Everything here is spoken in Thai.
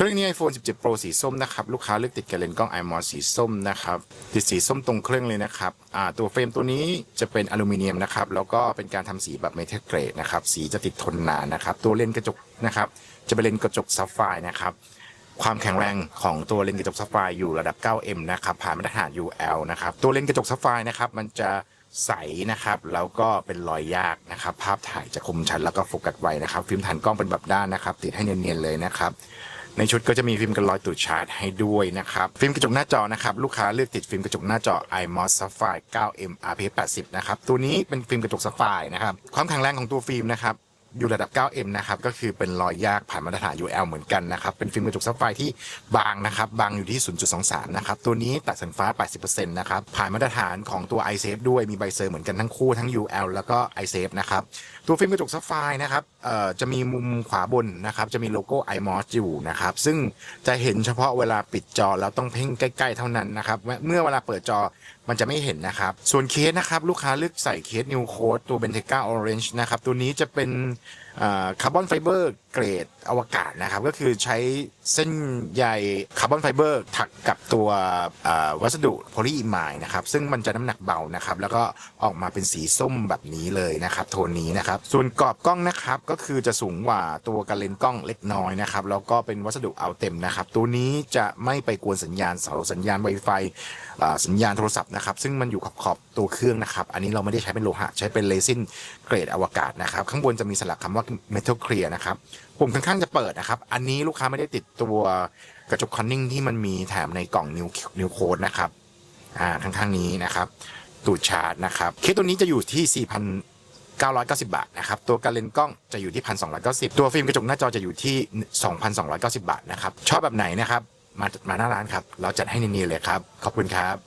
เครื่องนี้ iPhone 17 Pro สีส้มนะครับ ลูกค้าเลือกติดกับเลนส์กล้อง iMOS สีส้มนะครับ ติดสีส้มตรงเครื่องเลยนะครับอ่าตัวเฟรมตัวนี้จะเป็นอลูมิเนียมนะครับ แล้วก็เป็นการทำสีแบบเมทัลเกรดนะครับ สีจะติดทนนานนะครับ ตัวเลนส์กระจกนะครับ จะเป็นเลนส์กระจกซับไฟนะครับความแข็งแรงของตัวเลนส์กระจกซับไฟอยู่ระดับ 9M นะครับ ผ่านมาตรฐาน UL นะครับ ตัวเลนส์กระจกซับไฟนะครับ มันจะใสนะครับ แล้วก็เป็นรอยยากนะครับ ภาพถ่ายจะคมชัดแล้วก็โฟกัสไวนะครับ ฟิล์มฐานกล้องเป็นแบบด้านนะครับ ติดให้เนียนๆเลยนะครับ ในชุดก็จะมีฟิล์มกันรอยตูดชาร์จให้ด้วยนะครับ ฟิล์มกระจกหน้าจอนะครับ ลูกค้าเลือกติดฟิล์มกระจกหน้าจอ iMOS Sapphire 9M RP80 นะครับ ตัวนี้เป็นฟิล์มกระจก Sapphire นะครับ ความแข็งแรงของตัวฟิล์มนะครับ อยู่ระดับ 9M นะครับ ก็คือเป็นรอยยากผ่านมาตรฐาน UL เหมือนกันนะครับ เป็นฟิล์มกระจกซับไฟที่บางนะครับ บางอยู่ที่ 0.23 นะครับ ตัวนี้ตัดสัญฟ้า 80%นะครับ ผ่านมาตรฐานของตัว iSafe ด้วย มีใบเซอร์เหมือนกันทั้งคู่ทั้ง UL แล้วก็ iSafe นะครับ ตัวฟิล์มกระจกซับไฟนะครับ เอ่อ จะมีมุมขวาบนนะครับ จะมีโลโก้ iMOS อยู่นะครับ ซึ่งจะเห็นเฉพาะเวลาปิดจอแล้วต้องเพ่งใกล้ ๆ เท่านั้นนะครับ เมื่อเวลาเปิดจอมันจะไม่เห็นนะครับ ส่วนเคสนะครับ ลูกค้าเลือกใส่เคส New Code ตัว Bentega Orange นะครับ ตัวนี้จะเป็นคาร์บอนไฟเบอร์เกรดอวกาศนะครับ ก็คือใช้เส้นใยคาร์บอนไฟเบอร์ถักกับตัววัสดุโพลีอิมายนะครับ ซึ่งมันจะน้ำหนักเบานะครับ แล้วก็ออกมาเป็นสีส้มแบบนี้เลยนะครับ โทนนี้นะครับ ส่วนกรอบกล้องนะครับ ก็คือจะสูงกว่าตัวกระเลนกล้องเล็กน้อยนะครับ แล้วก็เป็นวัสดุเอาเต็มนะครับ ตัวนี้จะไม่ไปกวนสัญญาณเสาสัญญาณ Wi-Fi สัญญาณโทรศัพท์นะครับซึ่งมันอยู่ขอบขอบตัวเครื่องนะครับ อันนี้เราไม่ได้ใช้เป็นโลหะ ใช้เป็นเรซินเกรดอวกาศนะครับ ข้างบนจะมีสลักคำว่า Metal Clear นะครับปุ่มข้างๆจะเปิดนะครับ อันนี้ลูกค้าไม่ได้ติดตัวกระจกคอนนิ่งที่มันมีแถมในกล่องนิวนิวโคดนะครับอ่าข้างๆนี้นะครับตูดชาร์จนะครับเคสตัวนี้จะอยู่ที่4,990 บาทนะครับ ตัวการเลนกล้องจะอยู่ที่ 1,290 ตัวฟิล์มกระจกหน้าจอจะอยู่ที่ 2,290 บาทนะครับ ชอบแบบไหนนะครับ มามาหน้าร้านครับ เราจัดให้เนียนๆเลยครับ ขอบคุณครับ